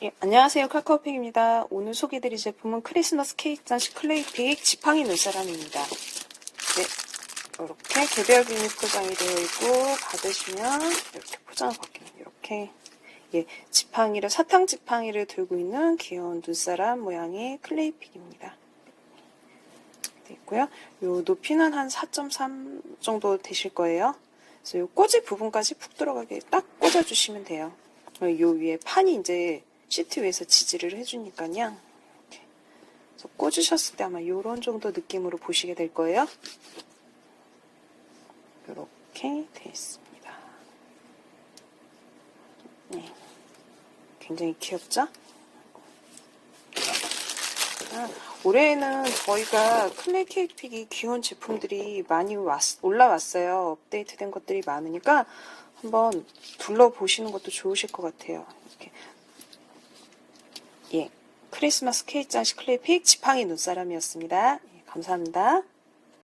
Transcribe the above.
예, 안녕하세요. 카카오팩입니다. 오늘 소개드릴 제품은 크리스마스 케이크 장식 클레이픽 지팡이 눈사람입니다. 네, 이렇게 개별 비닐 포장이 되어 있고 받으시면 이렇게 포장을 받기는 이렇게 예, 지팡이를 사탕 지팡이를 들고 있는 귀여운 눈사람 모양의 클레이픽입니다. 되어 있고요. 요 높이는 한 4.3 정도 되실 거예요. 그래서 요 꽂을 부분까지 푹 들어가게 딱 꽂아주시면 돼요. 요 위에 판이 이제 시트 위에서 지지를 해주니까요. 그래서 꽂으셨을 때 아마 요런 정도 느낌으로 보시게 될 거예요. 이렇게 되어 있습니다. 네. 굉장히 귀엽죠? 아, 올해는 저희가 클레이 케이크픽이 귀여운 제품들이 많이 왔, 올라왔어요. 업데이트된 것들이 많으니까 한번 둘러보시는 것도 좋으실 것 같아요. 이렇게. 예. 크리스마스 케이크 장식 클레이픽 지팡이 눈사람이었습니다. 예, 감사합니다.